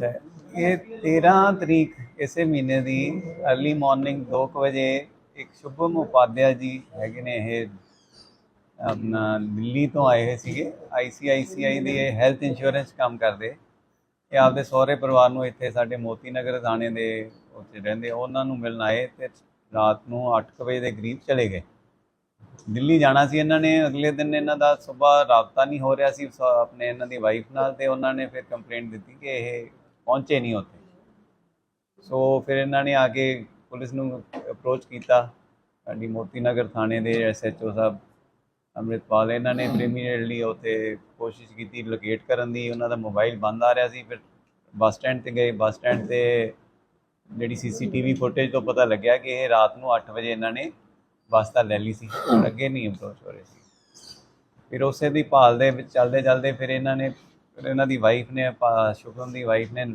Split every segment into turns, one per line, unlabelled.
ਅੱਛਾ ਇਹ 13 ਤਰੀਕ ਇਸੇ ਮਹੀਨੇ ਦੀ अर्ਲੀ ਮਾਰਨਿੰਗ 2 ਵਜੇ ਇੱਕ ਸ਼ੁਭਮ ਉਪਾਧਿਆ ਜੀ ਹੈਗੇ ਨੇ ਇਹ, ਆਪਣਾ ਦਿੱਲੀ ਤੋਂ ਆਏ ਹੋਏ ਸੀਗੇ ਆਈਸੀਆਈਸੀਆਈ ਦੇ ਹੈਲਥ ਇੰਸ਼ੋਰੈਂਸ ਕੰਮ ਕਰਦੇ। ਇਹ ਆਪਦੇ ਸਹੁਰੇ ਪਰਿਵਾਰ ਨੂੰ ਇੱਥੇ ਸਾਡੇ ਮੋਤੀ ਨਗਰ ਥਾਣੇ ਦੇ ਉੱਥੇ ਰਹਿੰਦੇ, ਉਹਨਾਂ ਨੂੰ ਮਿਲਣ ਆਏ ਤੇ ਰਾਤ ਨੂੰ 8 ਵਜੇ ਦੇ ਕਰੀਬ ਚਲੇ ਗਏ। ਦਿੱਲੀ ਜਾਣਾ ਸੀ ਇਹਨਾਂ ਨੇ, ਅਗਲੇ ਦਿਨ ਇਹਨਾਂ ਦਾ ਸਵੇਰ ਰਾਬਤਾ ਨਹੀਂ ਹੋ ਰਿਹਾ ਸੀ ਆਪਣੇ ਇਹਨਾਂ ਦੀ ਵਾਈਫ ਨਾਲ ਤੇ ਉਹਨਾਂ ਨੇ ਫਿਰ ਕੰਪਲੇਂਟ ਦਿੱਤੀ ਕਿ ਇਹ ਪਹੁੰਚੇ ਨਹੀਂ ਉੱਥੇ। ਸੋ ਫਿਰ ਇਹਨਾਂ ਨੇ ਆ ਕੇ ਪੁਲਿਸ ਨੂੰ ਅਪਰੋਚ ਕੀਤਾ। ਸਾਡੀ ਮੋਤੀ ਨਗਰ ਥਾਣੇ ਦੇ ਐਸਐਚਓ ਸਾਹਿਬ ਅੰਮ੍ਰਿਤਪਾਲ, ਇਹਨਾਂ ਨੇ ਪ੍ਰੀਮੀਅਰਲੀ ਉੱਥੇ ਕੋਸ਼ਿਸ਼ ਕੀਤੀ ਲੋਕੇਟ ਕਰਨ ਦੀ। ਉਹਨਾਂ ਦਾ ਮੋਬਾਈਲ ਬੰਦ ਆ ਰਿਹਾ ਸੀ। ਫਿਰ ਬੱਸ ਸਟੈਂਡ ਤੇ ਗਏ। ਬੱਸ ਸਟੈਂਡ ਤੇ ਜਿਹੜੀ ਸੀਸੀਟੀਵੀ ਫੁਟੇਜ ਤੋਂ ਪਤਾ ਲੱਗਿਆ ਕਿ ਇਹ ਰਾਤ ਨੂੰ 8 ਵਜੇ ਇਹਨਾਂ ਨੇ ਬੱਸ ਤਾਂ ਲੈ ਲਈ ਸੀ। ਅੱਗੇ ਨਹੀਂ ਅਪਰੋਚ ਹੋ ਰਹੇ। ਸੀ ਫਿਰ ਉਸੇ ਦੀ ਭਾਲ ਦੇ ਵਿੱਚ ਚੱਲਦੇ ਚੱਲਦੇ ਫਿਰ ਇਹਨਾਂ ਨੇ ਇਹਨਾਂ ਦੀ ਵਾਈਫ ਨੇ ਭਾ- ਸ਼ੁਭਮ ਦੀ ਵਾਈਫ ਨੇ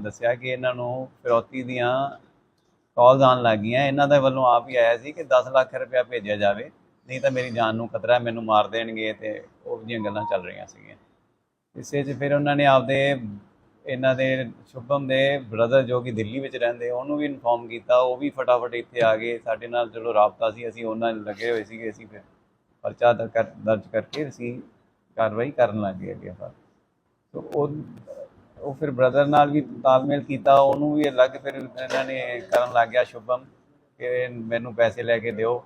ਦੱਸਿਆ ਕਿ ਇਹਨਾਂ ਨੂੰ ਫਿਰੌਤੀ ਦੀਆਂ ਕਾਲਸ ਆਉਣ ਲੱਗ ਗਈਆਂ। ਇਹਨਾਂ ਦੇ ਵੱਲੋਂ ਆਪ ਹੀ ਆਇਆ ਸੀ ਕਿ 10 ਲੱਖ ਰੁਪਇਆ ਭੇਜਿਆ ਜਾਵੇ। ਨਹੀਂ ਤਾਂ ਮੇਰੀ ਜਾਨ ਨੂੰ ਖਤਰਾ ਮੈਨੂੰ ਮਾਰ ਦੇਣਗੇ ਤੇ ਉਹ ਜਿਹੀਆਂ ਗੱਲਾਂ ਚੱਲ ਰਹੀਆਂ ਸੀਗੀਆਂ। ਇਸੇ 'ਚ ਫਿਰ ਉਹਨਾਂ ਨੇ ਆਪਦੇ, ਇਹਨਾਂ ਦੇ ਸ਼ੁਭਮ ਦੇ ਬ੍ਰਦਰ ਜੋ ਕਿ ਦਿੱਲੀ ਵਿੱਚ ਰਹਿੰਦੇ, ਉਹਨੂੰ ਵੀ ਇਨਫੋਰਮ ਕੀਤਾ। ਉਹ ਵੀ ਫਟਾਫਟ ਇੱਥੇ ਆ ਗਏ। ਸਾਡੇ ਨਾਲ ਚਲੋ ਰਾਬਤਾ ਸੀ, ਅਸੀਂ ਉਹਨਾਂ ਨਾਲ ਲੱਗੇ ਹੋਏ ਸੀਗੇ। ਅਸੀਂ ਫਿਰ ਪਰਚਾ ਦਰ- ਦਰਜ ਕਰਕੇ ਅਸੀਂ ਕਾਰਵਾਈ ਕਰਨ ਲੱਗ ਗਏ ਅੱਗੇ ਫਿਰ ਉਹ ਉਹ ਫਿਰ ਬ੍ਰਦਰ ਨਾਲ ਵੀ ਤਾਲਮੇਲ ਕੀਤਾ, ਉਹਨੂੰ ਵੀ ਅਲੱਗ ਫਿਰ ਇਹਨਾਂ ਨੇ ਕਰਨ ਲੱਗ ਗਿਆ ਸ਼ੁਭਮ ਕਿ ਮੈਨੂੰ ਪੈਸੇ ਲੈ ਕੇ ਦਿਓ,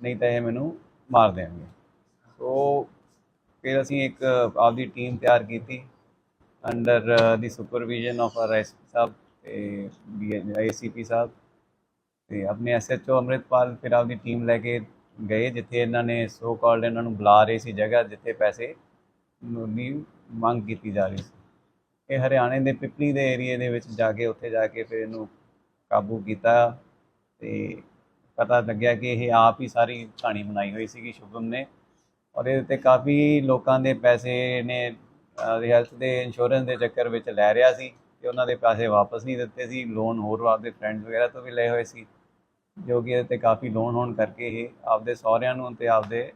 ਨਹੀਂ ਤਾਂ ਇਹ ਮੈਨੂੰ ਮਾਰ ਦੇਣਗੇ। ਸੋ ਫਿਰ ਅਸੀਂ ਇੱਕ ਆਪਦੀ ਟੀਮ ਤਿਆਰ ਕੀਤੀ under the supervision of R S sahib ਤੇ ਏਸੀਪੀ ਸਾਹਿਬ ਤੇ ਆਪਣੇ ਐਸਐਚਓ ਅੰਮ੍ਰਿਤਪਾਲ ਫਿਰ ਆਪਦੀ ਟੀਮ ਲੈ ਕੇ ਗਏ, ਜਿੱਥੇ ਇਹਨਾਂ ਨੇ ਸੋ ਕਾਲਡ ਇਹਨਾਂ ਨੂੰ ਬੁਲਾ ਰਹੇ ਸੀ ਜਗ੍ਹਾ, ਜਿੱਥੇ ਪੈਸੇ ਨੂੰ ਦੀ ਮੰਗ ਕੀਤੀ ਜਾ ਰਹੀ ਸੀ। ਇਹ ਹਰਿਆਣੇ ਦੇ ਪਿਪਲੀ ਦੇ ਏਰੀਏ ਦੇ ਵਿੱਚ ਜਾ ਕੇ ਉੱਥੇ ਜਾ ਕੇ ਫਿਰ ਇਹਨੂੰ ਕਾਬੂ ਕੀਤਾ ਤੇ ਪਤਾ ਲੱਗਿਆ ਕਿ ਇਹ ਆਪ ਹੀ ਸਾਰੀ ਕਹਾਣੀ ਬਣਾਈ ਹੋਈ ਸੀਗੀ ਸ਼ੁਭਮ ਨੇ ਔਰ ਇਹਦੇ ਤੇ ਕਾਫੀ ਲੋਕਾਂ ਦੇ ਪੈਸੇ ਨੇ ਹੈਲਥ ਦੇ ਇੰਸ਼ੋਰੈਂਸ ਦੇ ਚੱਕਰ ਵਿੱਚ ਲੈ ਰਿਹਾ ਸੀ ਤੇ ਉਹਨਾਂ ਦੇ ਪੈਸੇ ਵਾਪਸ ਨਹੀਂ ਦਿੱਤੇ ਸੀ। ਲੋਨ ਹੋਰ ਆਪਦੇ ਫਰੈਂਡਸ ਵਗੈਰਾ ਤੋਂ ਵੀ ਲਏ ਹੋਏ ਸੀ, ਜੋ ਕਿ ਇਹਦੇ ਤੇ ਕਾਫੀ ਲੋਨ ਹੋਣ ਕਰਕੇ ਇਹ ਆਪਦੇ ਸਹੁਰਿਆਂ ਨੂੰ ਤੇ ਆਪਦੇ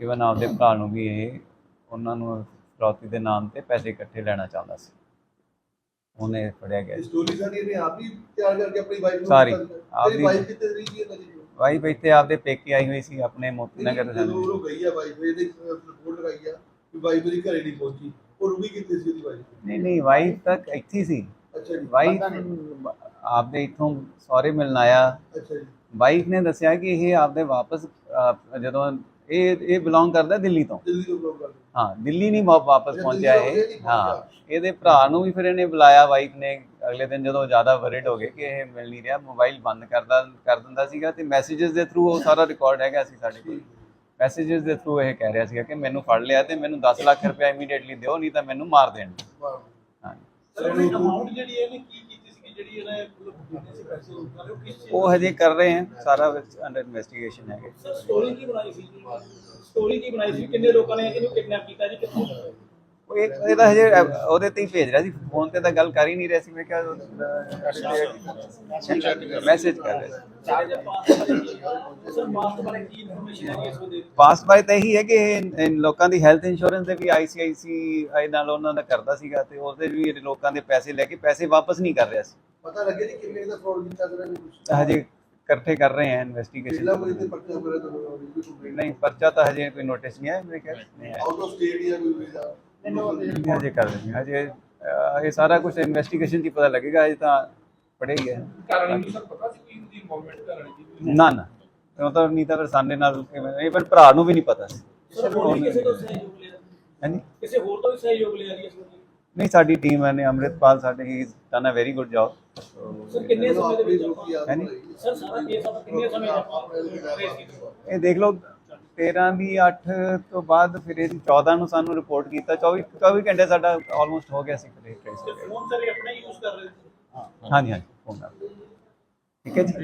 ਇਵਨ ਆਪਦੇ ਭਰਾ ਨੂੰ ਵੀ ਇਹ ਉਹਨਾਂ ਨੂੰ ਫਰੌਤੀ ਦੇ ਨਾਮ ਤੇ ਪੈਸੇ ਇਕੱਠੇ ਲੈਣਾ ਚਾਹੁੰਦਾ ਸੀ। ਉਹਨੇ ਫੜਿਆ ਗਿਆ
ਸਟੋਰੀ ਸਾਰੀ ਇਹਨੇ ਆਪ ਹੀ ਤਿਆਰ ਕਰਕੇ ਆਪਣੀ ਵਾਈਫ ਨੂੰ
ਸਾਰੀ,
ਦਿੱਤਾ। ਸੀ।
ਆਪ
ਤੇਰੀ
ਦੀ-
ਵਾਈਫ ਕਿੱਥੇ ਰਹੀ ਸੀ ਇਹਨਾਂ ਦੀ
ਵਾਈ ਇੱਥੇ ਆਪਦੇ ਪੇਕੇ ਆਈ ਹੋਈ ਸੀ ਆਪਣੇ ਮੋਤੀ ਨਗਰ ਦੇ
ਜਦੋਂ ਉਹ ਗਈ ਆ ਵਾਈਫ ਇਹਨੇ ਰਿਪੋਰਟ ਲਗਾਈ ਆ ਕਿ ਵਾਈਫ ਮੇਰੀ ਘਰੇ ਨਹੀਂ ਪਹੁੰਚੀ। ਉਹ ਰੁਕੀ ਕਿੱਥੇ ਸੀ ਉਹਦੀ ਵਾਈਫ
ਨਹੀਂ ਨਹੀਂ ਵਾਈਫ ਤੱਕ ਇੱਥੇ ਹੀ ਸੀ।
ਅੱਛਾ ਜੀ।
ਵਾਈਫ ਆਪਦੇ ਇਥੋਂ ਸਹੁਰੇ ਮਿਲਣ ਆਇਆ।
ਅੱਛਾ ਜੀ।
ਵਾਈਫ ਨੇ ਦੱਸਿਆ ਕਿ ਇਹ ਆਪਦੇ ਵਾਪਸ ਜਦੋਂ ਇਹ ਇਹ ਬਿਲੋਂਗ ਕਰਦਾ ਦਿੱਲੀ ਤੋਂ। ਹਾਂ ਦਿੱਲੀ ਨਹੀਂ ਵਾਪਸ ਪਹੁੰਚਿਆ ਇਹ। ਹਾਂ ਇਹਦੇ ਭਰਾ ਨੂੰ ਵੀ ਫਿਰ ਇਹਨੇ ਬੁਲਾਇਆ ਵਾਈਫ ਨੇ ਅਗਲੇ ਦਿਨ ਜਦੋਂ ਜ਼ਿਆਦਾ ਵਰਿਡ ਹੋ ਗਏ ਕਿ ਇਹ ਮਿਲ ਨਹੀਂ ਰਿਹਾ ਮੋਬਾਈਲ ਬੰਦ ਕਰਦਾ ਕਰ ਦਿੰਦਾ ਸੀਗਾ ਤੇ ਮੈਸੇजेस ਦੇ ਥਰੂ ਉਹ ਸਾਰਾ ਰਿਕਾਰਡ ਹੈਗਾ ਸੀ ਸਾਡੇ ਕੋਲ। ਮੈਸੇजेस ਦੇ ਥਰੂ ਇਹ ਕਹਿ ਰਿਹਾ ਸੀਗਾ ਕਿ ਮੈਨੂੰ ਫੜ ਲਿਆ ਤੇ ਮੈਨੂੰ 10 ਲੱਖ ਰੁਪਏ ਇਮੀਡੀਏਟਲੀ ਦਿਓ ਨਹੀਂ ਤਾਂ ਮੈਨੂੰ ਮਾਰ
ਦੇਣ।
ਹਾਂ।
ਜਿਹੜੀ ਹੈ ਕੀ ਜਿਹੜੀ ਇਹਨੇ ਉਹ ਕਿਸ ਚੀਜ਼
ਹਜੇ ਕਰ ਰਹੇ ਹਨ ਸਾਰਾ ਅੰਡਰ ਇਨਵੈਸਟੀਗੇਸ਼ਨ ਹੈਗੇ।
ਸਰ ਸਟੋਰੀ ਕੀ ਬਣਾਈ ਸੀ ਸਟੋਰੀ ਕੀ ਬਣਾਈ ਸੀ? ਕਿੰਨੇ ਲੋਕਾਂ ਨੇ ਇਹਨੂੰ ਕਿਡਨੈਪ ਕੀਤਾ ਜੀ? ਕਿੱਥੋਂ
ਉਹ ਇਹ ਇਹ ਤਾਂ ਹਜੇ ਅਹ, ਉਹਦੇ ਤੇ ਹੀ ਭੇਜ ਰਿਹਾ ਸੀ। ਫੋਨ ਤੇ ਤਾਂ ਗੱਲ ਕਰ ਹੀ ਨਹੀਂ ਰਿਹਾ ਸੀ। ਮੈਂ ਕਿਹਾ ਮੈਸੇਜ ਕਰ ਰਿਹਾ ਸੀ।
ਸਰ ਮਾਸਕ ਬਾਰੇ ਕੀ ਇਨਫੋਰਮੇਸ਼ਨ ਹੈ ਇਸ ਵੇਲੇ
ਪਾਸ ਬਾਈ ਤਾਂ ਇਹੀ ਹੈ ਕਿ ਇਹ ਇਨ ਲੋਕਾਂ ਦੀ ਹੈਲਥ ਇੰਸ਼ੋਰੈਂਸ ਦੇ ਵੀ ਆਈਸੀਆਈਸੀ ਨਾਲ ਉਹਨਾਂ ਦਾ ਕਰਦਾ ਸੀਗਾ ਤੇ ਉਹਦੇ ਵੀ ਇਹ ਲੋਕਾਂ ਦੇ ਪੈਸੇ ਲੈ ਕੇ ਪੈਸੇ ਵਾਪਸ ਨਹੀਂ ਕਰ ਰਿਹਾ ਸੀ।
ਪਤਾ ਲੱਗਿਆ ਨਹੀਂ ਕਿੰਨੇ ਦਾ ਫਰਾਡ ਕੀਤਾ ਕਰਾਂ ਨਹੀਂ ਕੁਝ
ਤਾਂ ਹਜੇ ਇਕੱਠੇ ਕਰ ਰਹੇ ਹਨ
ਪਹਿਲਾ ਕੋਈ
ਇਨਵੈਸਟੀਗੇਸ਼ਨ
ਪਰਚਾ ਵਗੈਰਾ ਕੰਪਲੀਟ
ਨਹੀਂ ਪਰਚਾ ਤਾਂ ਹਜੇ ਕੋਈ ਨੋਟਿਸ ਨਹੀਂ ਆਇਆ ਮੇਰੇ ਖਿਆਲ
ਆਊਟ ਆਫ ਸਟੇਟ ਜਾਂ ਕੋਈ ਵੀਜ਼ਾ
ਨਹੀਂ, ਹਜੇ ਕਰ ਰਹੇ ਹਾਂ ਹਜੇ ਅਹ, ਇਹ ਸਾਰਾ ਕੁਝ ਇਨਵੈਸਟੀਗੇਸ਼ਨ ਹੀ ਪਤਾ ਲੱਗੇਗਾ ਹਜੇ ਤਾਂ ਪੜੇ ਹੀ ਹੈ।
ਕਾਰਨ ਸਰ ਪਤਾ ਸੀ ਕਿ ਇਹਦੀ ਇਨਵੋਲਵਮੈਂਟ ਕਰਨ ਦੀ
ਨਾ ਨਾ। ਉਹ ਤਾਂ ਨਹੀਂ ਤਾਂ ਫਿਰ ਸਾਡੇ ਨਾਲ ਇਹ ਪਰ ਭਰਾ ਨੂੰ ਵੀ ਨਹੀਂ ਪਤਾ ਸੀ।
ਸਰ ਹੋਰ ਵੀ ਕਿਸੇ ਤੋਂ ਸਹਿਯੋਗ ਲਿਆ?
ਹਾਂਜੀ?
ਕਿਸੇ ਹੋਰ ਤੋਂ ਵੀ ਸਹਿਯੋਗ ਲਿਆ ਇਸ ਵੇਲੇ
ਨਹੀਂ ਸਾਡੀ ਟੀਮ ਨੇ ਅੰਮ੍ਰਿਤਪਾਲ ਸਾਡੇ ਹੀ done a very good job
sir ਕਿੰਨੇ ਸਮੇਂ ਦੇ ਵਿੱਚ? ਆਪਾਂ
ਹੈਨੀ
ਸਰ ਸਾਰਾ ਕੇਸ ਆਪਾਂ ਕਿੰਨੇ ਸਮੇਂ ਚ ਆਪਾਂ trace ਕੀਤਾ?
ਇਹ ਦੇਖ ਲਓ 13 ਦੀ 8 ਤੋਂ ਬਾਅਦ ਫਿਰ ਇਹਦੀ 14 ਨੂੰ ਸਾਨੂੰ ਰਿਪੋਰਟ ਕੀਤਾ 24 24 ਘੰਟੇ ਸਾਡਾ ਆਲਮੋਸਟ ਹੋ ਗਿਆ ਸੀ ਇਹ ਹੋ
ਤੇ
ਗਿਆ।
ਫੋਨ ਸਰ ਇਹ ਆਪਣਾ ਯੂਜ਼ ਕਰ ਰਹੇ ਸੀ
ਹਾਂਜੀ ਹਾਂਜੀ ਫੋਨ। ਠੀਕ ਹੈ ਜੀ